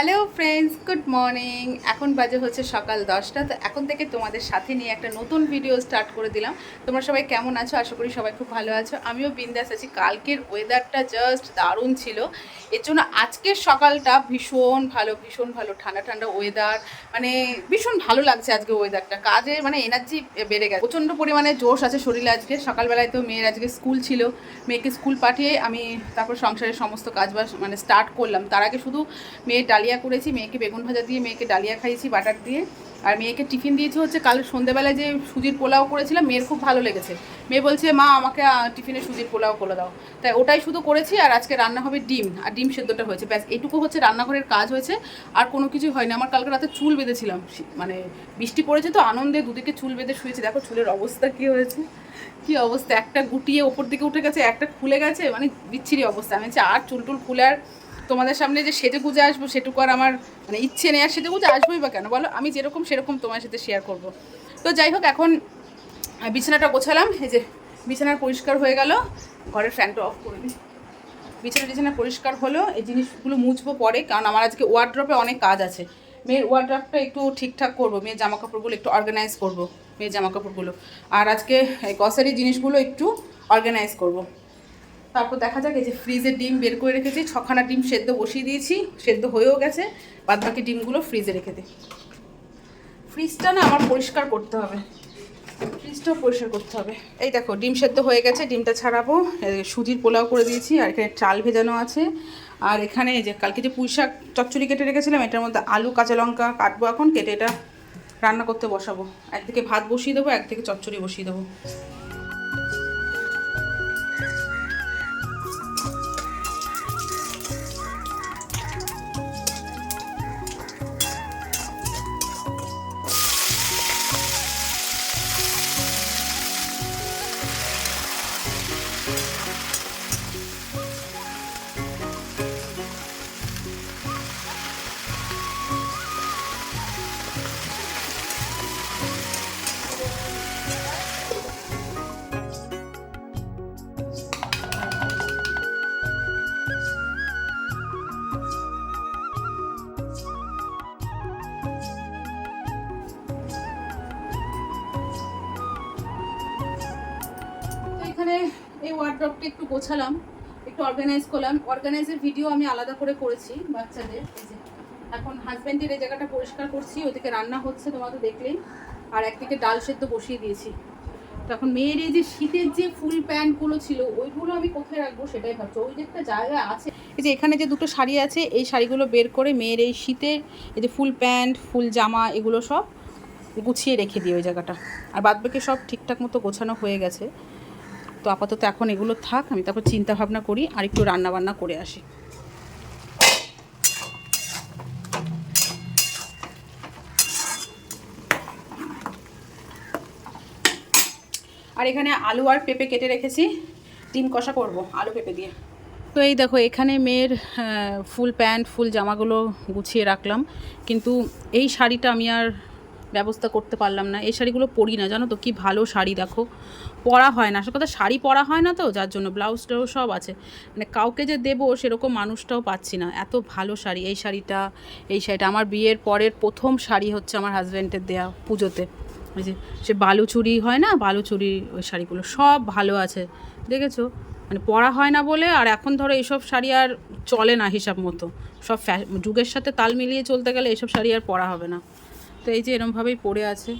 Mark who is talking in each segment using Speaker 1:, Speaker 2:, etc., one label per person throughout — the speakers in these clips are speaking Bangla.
Speaker 1: হ্যালো ফ্রেন্ডস গুড মর্নিং এখন বাজে হচ্ছে সকাল দশটা। তো এখন থেকে তোমাদের সাথে নিয়ে একটা নতুন ভিডিও স্টার্ট করে দিলাম। তোমরা সবাই কেমন আছো? আশা করি সবাই খুব ভালো আছো। আমিও বিন্দাস আছি। কালকের ওয়েদারটা জাস্ট দারুণ ছিল। এর জন্য আজকের সকালটা ভীষণ ভালো ভীষণ ভালো। ঠান্ডা ঠান্ডা ওয়েদার মানে ভীষণ ভালো লাগছে আজকে ওয়েদারটা কাজে মানে এনার্জি বেড়ে গেছে। প্রচণ্ড পরিমাণে জোশ আছে শরীরে আজকে। সকালবেলায় তো মেয়ের আজকে স্কুল ছিল। মেয়েকে স্কুল পাঠিয়ে আমি তারপর সংসারের সমস্ত কাজবাজ মানে স্টার্ট করলাম। তার আগে শুধু ডালিয়া করেছি, মেয়েকে বেগুন ভাজা দিয়ে, মেয়েকে ডালিয়া খাইয়েছি বাটার দিয়ে। আর মেয়েকে টিফিন দিয়েছি হচ্ছে কাল সন্ধ্যেবেলায় যে সুজির পোলাও করেছিলাম, মেয়ের খুব ভালো লেগেছে। মেয়ে বলছে, মা, আমাকে টিফিনে সুজির পোলাও করে দাও। তাই ওটাই শুধু করেছি আর আজকে রান্না হবে ডিম, আর ডিম সেদ্ধটা হয়েছে। ব্যাস এইটুকু হচ্ছে রান্নাঘরের কাজ হয়েছে। আর কোনো কিছুই হয়নি। আমার কালকে রাতে চুল বেঁধেছিলাম মানে বৃষ্টি পড়েছে তো আনন্দে দুদিকে চুল বেঁধে শুয়েছি। দেখো চুলের অবস্থা কী হয়েছে, কি অবস্থা। একটা গুটিয়ে ওপর দিকে উঠে গেছে, একটা খুলে গেছে মানে বিচ্ছিরি অবস্থা। আমি আর চুল টুল খুলে আর তোমাদের সামনে যে সেজে গুজে আসব, সেটুকু আর আমার মানে ইচ্ছে নেই, আর সেজে গুজে আসবোই বা কেন? বলো, আমি যেরকম সেরকম তোমার সাথে শেয়ার করব। তো যাই হোক, এখন বিছানাটা গোছালাম, এই যে বিছানার পরিষ্কার হয়ে গেল, ঘরের ফ্যানটা অফ করে দিই। বিছানা টিছানা পরিষ্কার হলো, এই জিনিসগুলো মুছবো পরে, কারণ আমার আজকে ওয়ার্ড্রপে অনেক কাজ আছে। মেয়ের ওয়ার্ড্রপটা একটু ঠিকঠাক করব, মেয়ের জামা কাপড়গুলো একটু অর্গানাইজ করব, মেয়ের জামা কাপড়গুলো আর আজকে গ্রসারি জিনিসগুলো একটু অর্গানাইজ করব। তারপর দেখা যাক, এই যে ফ্রিজে ডিম বের করে রেখেছি, ছখানা ডিম সেদ্ধ বসিয়ে দিয়েছি, সেদ্ধ হয়েও গেছে। বাদ বাকি ডিমগুলো ফ্রিজে রেখে দিই। ফ্রিজটা না আমার পরিষ্কার করতে হবে। ফ্রিজটাও পরিষ্কার করতে হবে। এই দেখো, ডিম সেদ্ধ হয়ে গেছে, ডিমটা ছাড়াবো। সুজির পোলাও করে দিয়েছি, আর এখানে চাল ভেজানো আছে। আর এখানে যে কালকে যে পুঁই শাক চচ্চড়ি কেটে রেখেছিলাম, এটার মধ্যে আলু, কাঁচা লঙ্কা কাটবো এখন, কেটে এটা রান্না করতে বসাবো। একদিকে ভাত বসিয়ে দেবো, একদিকে চচ্চড়ি বসিয়ে দেবো। ওয়ার্ড্রপটা একটু গোছালাম, একটু অর্গানাইজ করলাম। অর্গানাইজের ভিডিও আমি আলাদা করে করেছি বাচ্চাদের এখন হাজব্যান্ডের এই জায়গাটা পরিষ্কার করছি, ওদিকে রান্না হচ্ছে তোমরা তো দেখলেই, আর একদিকে ডাল সেদ্ধ বসিয়ে দিয়েছি। তো এখন মেয়ের এই যে শীতের যে ফুল প্যান্টগুলো ছিল, ওইগুলো আমি কোথায় রাখব সেটাই ভাবছি। ওই যে একটা জায়গা আছে, এই যে এখানে যে দুটো শাড়ি আছে, এই শাড়িগুলো বের করে মেয়ের এই শীতের এই যে ফুল প্যান্ট, ফুল জামা এগুলো সব গুছিয়ে রেখে দিই ওই জায়গাটা। আর বাদ বাকি সব ঠিকঠাক মতো গোছানো হয়ে গেছে। তো আপাতত এখন এগুলো থাক, আমি তারপর চিন্তা ভাবনা করি আর একটু রান্না বান্না করে আসি। আর এখানে আলু আর পেঁপে কেটে রেখেছি, ডিম কষা করব আলু পেঁপে দিয়ে। তো এই দেখো, এখানে মেয়ের ফুল প্যান্ট, ফুল জামাগুলো গুছিয়ে রাখলাম, কিন্তু এই শাড়িটা আমি আর ব্যবস্থা করতে পারলাম না। এই শাড়িগুলো পরি না, জানো তো কি ভালো শাড়ি দেখো। পরা হয় না আসল কথা শাড়ি পরা হয় না তো, যার জন্য ব্লাউজ টাউজ সব আছে। মানে কাউকে যে দেবো সেরকম মানুষটাও পাচ্ছি না। এত ভালো শাড়ি, এই শাড়িটা এই শাড়িটা। আমার বিয়ের পরের প্রথম শাড়ি হচ্ছে আমার হাজব্যান্ডের দেয়া পুজোতে। ওই যে, সে বালুচুরি হয় না? বালুচুরি ওই শাড়িগুলো সব ভালো আছে। দেখেছ? মানে পরা হয় না বলে আর এখন ধরো এইসব শাড়ি আর চলে না হিসাব মতো। সব যুগের সাথে তাল মিলিয়ে চলতে গেলে এইসব শাড়ি আর পরা হবে না। তো এই যে এরমভাবেই পড়ে আছে।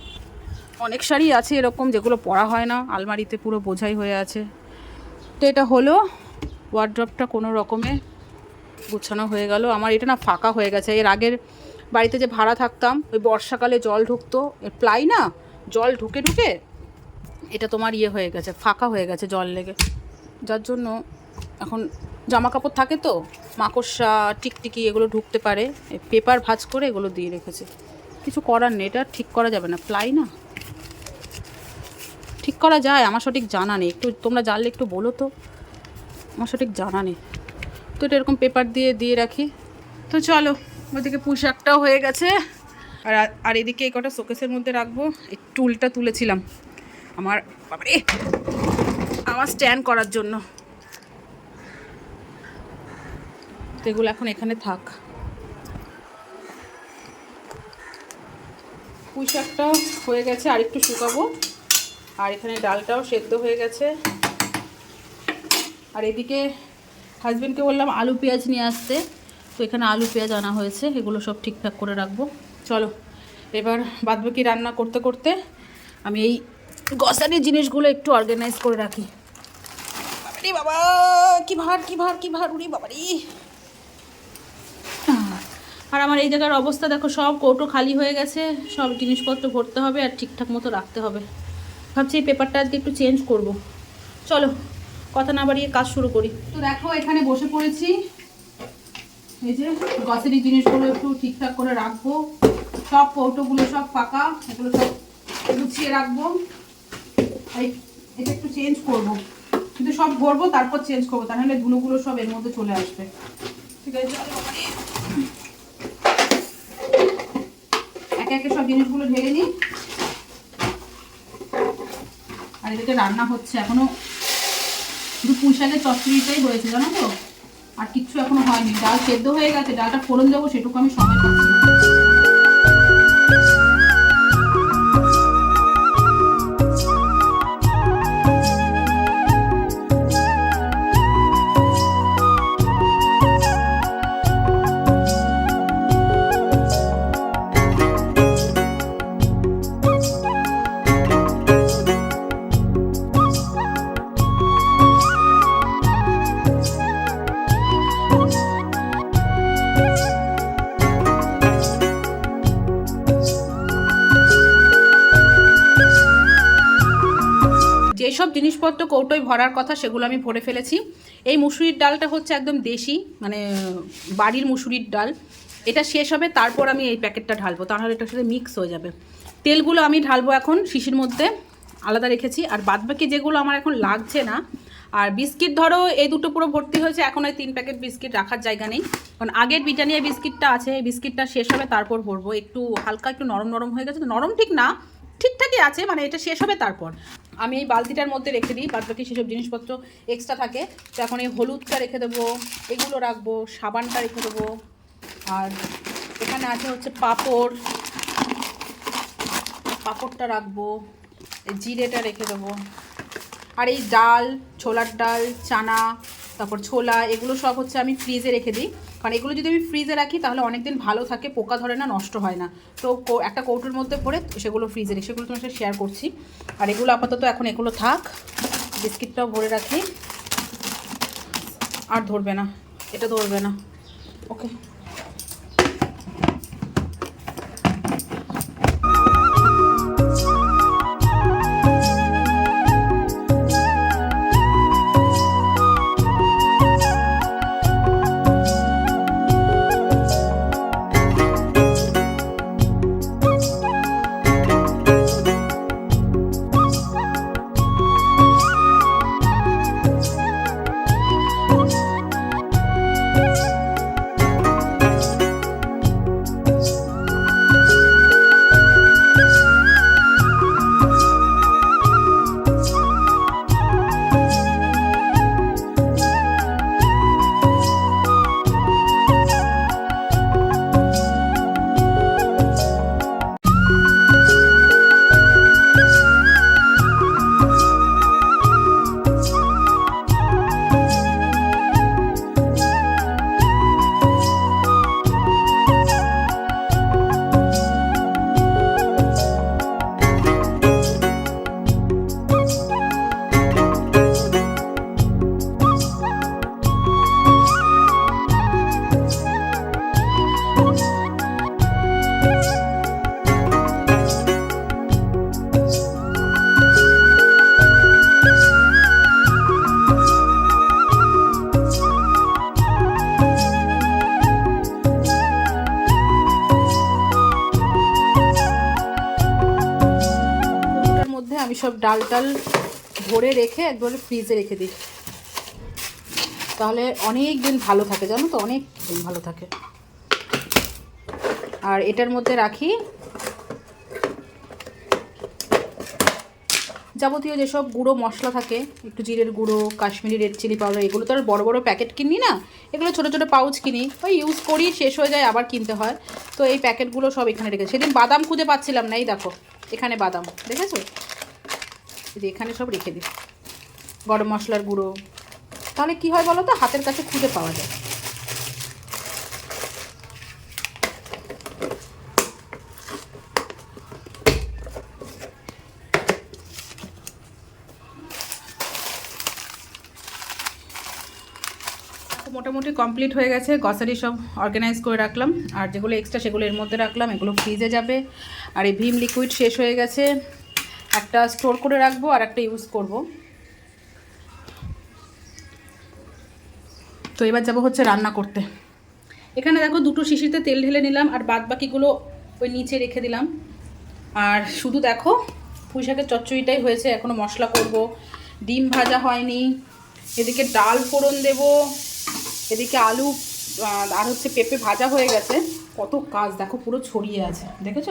Speaker 1: অনেক শাড়ি আছে এরকম যেগুলো পরা হয় না, আলমারিতে পুরো বোঝাই হয়ে আছে। তো এটা হলো ওয়ার্ড্রপটা কোনো রকমে গুছানো হয়ে গেল। আমার এটা না ফাঁকা হয়ে গেছে। এর আগের বাড়িতে যে ভাড়া থাকতাম, ওই বর্ষাকালে জল ঢুকতো। প্লাই না, জল ঢুকে ঢুকে এটা তোমার ইয়ে হয়ে গেছে, ফাঁকা হয়ে গেছে জল লেগে। যার জন্য এখন জামা কাপড় থাকে তো, মাকড়সা, টিকটিকি এগুলো ঢুকতে পারে। পেপার ভাঁজ করে এগুলো দিয়ে রেখেছে। কিছু করার নেই, এটা ঠিক করা যাবে না। প্লাই না। ঠিক করা যায়, আমার সঠিক জানা নেই। একটু তোমরা জানলে একটু বলো তো। আমার সঠিক জানা নেই। তো এটা এরকম পেপার দিয়ে দিয়ে রাখি। তো চলো, ওদিকে পোশাকটাও হয়ে গেছে। আর আর এদিকে এই কটা শোকেসের মধ্যে রাখব। এই টুলটা তুলেছিলাম। আমার বাবারে আমার স্ট্যান্ড করার জন্য। তো এগুলো এখন এখানে থাক। পুঁই শাকটা হয়ে গেছে, আর একটু শুকাবো। আর এখানে ডালটাও সেদ্ধ হয়ে গেছে। আর এদিকে হাজব্যান্ডকে বললাম আলু পেঁয়াজ নিয়ে আসতে। তো এখানে আলু পেঁয়াজ আনা হয়েছে, এগুলো সব ঠিকঠাক করে রাখব। চলো, এবার বাদবাকি রান্না করতে করতে আমি এই গসারির জিনিসগুলো একটু অর্গানাইজ করে রাখি। বাবা, কি ভার কি ভার কি ভার, উড়ি বাবারি। আর আমার এই জায়গার অবস্থা দেখো, সব কৌটো খালি হয়ে গেছে, সব জিনিসপত্র ভরতে হবে আর ঠিকঠাক মতো রাখতে হবে। ভাবছি এই পেপারটা আজকে একটু চেঞ্জ করব। চলো, কথা না বাড়িয়ে কাজ শুরু করি। তো দেখো, এখানে বসে পড়েছি। এই যে গ্রসারি জিনিসগুলো একটু ঠিকঠাক করে রাখব। সব কৌটোগুলো সব ফাঁকা, এগুলো সব গুছিয়ে রাখব। এটা একটু চেঞ্জ করব। কিন্তু সব ভরবো, তারপর চেঞ্জ করব, তাহলে ধুলোগুলো সব এর মধ্যে চলে আসবে। ঠিক আছে চলো বাবারে। একে সব জিনিসগুলো ঢেলে নিই। আর এদিকে রান্না হচ্ছে এখনও। শুধু পুঁই শাকের চচ্চড়িটাই হয়েছে, জানো তো? আর কিচ্ছু এখনও হয়নি। ডাল সেদ্ধ হয়ে গেছে, ডালটা ফোড়ন দেবো সেটুকু আমি সময় পাচ্ছি যেসব জিনিসপত্র কৌটোয় ভরার কথা সেগুলো আমি ভরে ফেলেছি। এই মুসুরির ডালটা হচ্ছে একদম দেশি মানে বাড়ির মুসুরির ডাল। এটা শেষ হবে, তারপর আমি এই প্যাকেটটা ঢালবো, তাহলে এটার সাথে মিক্স হয়ে যাবে। তেলগুলো আমি ঢালবো এখন শিশির মধ্যে, আলাদা রেখেছি। আর বাদবাকি যেগুলো আমার এখন লাগছে না, আর বিস্কিট ধরো, এই দুটো পুরো ভর্তি হয়েছে, এখন ওই তিন প্যাকেট বিস্কিট রাখার জায়গা নেই। কারণ আগের ব্রিটানিয়া বিস্কিটটা আছে, এই বিস্কিটটা শেষ হবে, তারপর ভরবো। একটু হালকা, একটু নরম নরম হয়ে গেছে নরম ঠিক না, ঠিকঠাকই আছে মানে এটা শেষ হবে তারপর। আমি এই বালতিটার মধ্যে রেখে দিই, বাদ বাকি সেসব জিনিসপত্র এক্সট্রা থাকে। তো এখন এই হলুদটা রেখে দেবো, এগুলো রাখব, সাবানটা রেখে দেবো, আর এখানে আছে হচ্ছে পাঁপড়। পাঁপড়টা রাখব জিরেটা রেখে দেবো। আর এই ডাল, ছোলার ডাল, চানা, তারপর ছোলা, এগুলো সব হচ্ছে আমি ফ্রিজে রেখে দিই। কারণ এগুলো যদি আমি ফ্রিজে রাখি, তাহলে অনেক দিন ভালো থাকে, পোকা ধরে না, নষ্ট হয় না। তো একটা কৌটোর মধ্যে ভরে সেগুলো ফ্রিজে রেখে, সেগুলো তোমার সাথে শেয়ার করছি। আর এগুলো আপাতত এখন এগুলো থাক, বিস্কিটটাও ভরে রাখি। আর ধরবে না, এটা ধরবে না। ওকে সব ডাল টাল ভরে রেখে একবারে ফ্রিজে রেখে দিই। তাহলে অনেক দিন ভালো থাকে, জানো তো? অনেক দিন ভালো থাকে। আর এটার মধ্যে রাখি যাবতীয় যেসব গুঁড়ো মশলা থাকে, একটু জিরের গুঁড়ো, কাশ্মীরি রেড চিলি পাউডার, এগুলো তো আর বড়ো বড়ো প্যাকেট কিনি না? এগুলো ছোটো ছোটো পাউচ কিনি। ওই ইউজ করি, শেষ হয়ে যায়, আবার কিনতে হয়। তো এই প্যাকেটগুলো সব এখানে রেখেছি সেদিন বাদাম খুঁজে পাচ্ছিলাম না, এই দেখো, এখানে বাদাম, দেখেছ? যে এখানে সব রেখে দিই। গরম মশলার গুঁড়ো। তাহলে কি হয় বলো তো? হাতের কাছে খুঁজে পাওয়া যায়। মোটামুটি কমপ্লিট হয়ে গেছে। গ্রসারি সব অর্গানাইজ করে রাখলাম। আর যেগুলো এক্সট্রা সেগুলো এর মধ্যে রাখলাম, এগুলো ফ্রিজে যাবে। আর এই ভীম লিকুইড শেষ হয়ে গেছে। একটা স্টোর করে রাখব আর একটা ইউজ করব। তো এবার যাব হচ্ছে রান্না করতে। এখানে দেখো দুটো শিশিতে তেল ঢেলে নিলাম আর বাদ বাকিগুলো ওই নিচে রেখে দিলাম। আর শুধু দেখো পুঁই শাকের চচ্চড়িটাই হয়েছে এখনও মশলা করব। ডিম ভাজা হয়নি। এদিকে ডাল ফোড়ন দেব। এদিকে আলু আর হচ্ছে পেঁপে ভাজা হয়ে গেছে। কত কাজ, দেখো পুরো ছড়িয়ে আছে, দেখেছ?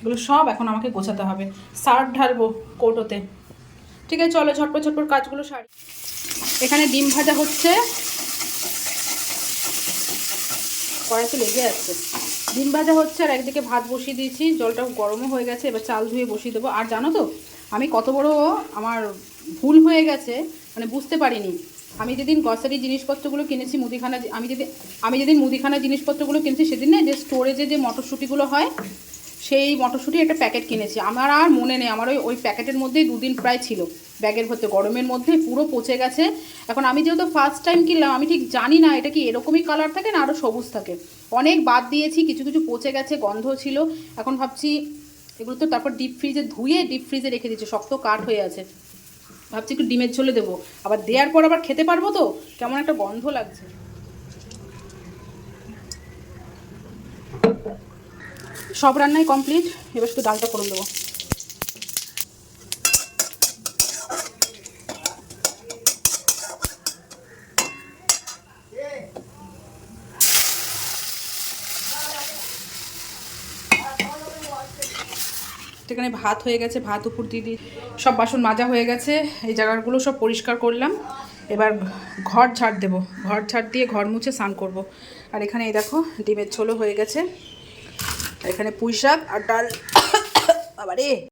Speaker 1: এগুলো সব এখন আমাকে গোছাতে হবে। সার্ফ ঢালবো কৌটোতে। ঠিক আছে, চলো ঝটপট ঝটপট কাজগুলো সারি। এখানে ডিম ভাজা হচ্ছে। কড়াইতে লেগে আছে। ডিম ভাজা হচ্ছে আর একদিকে ভাত বসিয়ে দিয়েছি। জলটা গরমও হয়ে গেছে, এবার চাল ধুয়ে বসিয়ে দেবো। আর জানো তো, আমি কত বড় আমার ভুল হয়ে গেছে মানে বুঝতে পারিনি। আমি যেদিন গ্রসারি জিনিসপত্রগুলো কিনেছি মুদিখানা আমি যদি আমি যেদিন মুদিখানা জিনিসপত্রগুলো কিনেছি সেদিন না যে স্টোরেজে যে মটরশুঁটিগুলো হয়, সেই মটরশুঁটি একটা প্যাকেট কিনেছি। আমার আর মনে নেই, আমার ওই ওই প্যাকেটের মধ্যেই দুদিন প্রায় ছিল, ব্যাগের ভর্তি গরমের মধ্যে পুরো পচে গেছে। এখন আমি যেহেতু ফার্স্ট টাইম কিনলাম, আমি ঠিক জানি না এটা কি এরকমই কালার থাকে না আরও সবুজ থাকে। অনেক বাদ দিয়েছি, কিছু কিছু পচে গেছে, গন্ধ ছিল। এখন ভাবছি এগুলো তো তারপর ডিপ ফ্রিজে ধুয়ে ডিপ ফ্রিজে রেখে দিচ্ছি শক্ত কাঠ হয়ে আছে। ভাবছি একটু ডিমের ঝোলে দেবো। আবার দেওয়ার পর আবার খেতে পারব তো? কেমন একটা গন্ধ লাগছে। সব রান্নাই কমপ্লিট এবার শুধু ডালটা করে দেবো। এখানে ভাত হয়ে গেছে, ভাত, উপর দিয়ে দিই সব বাসন মাজা হয়ে গেছে। এই জায়গাগুলো সব পরিষ্কার করলাম। এবার ঘর ঝাড় দেব। ঘর ঝাড় দিয়ে ঘর মুছে স্নান করব। আর এখানে এই দেখো, ডিমের ছোলো হয়ে গেছে। এখানে পুঁই শাক আর ডাল। আবারে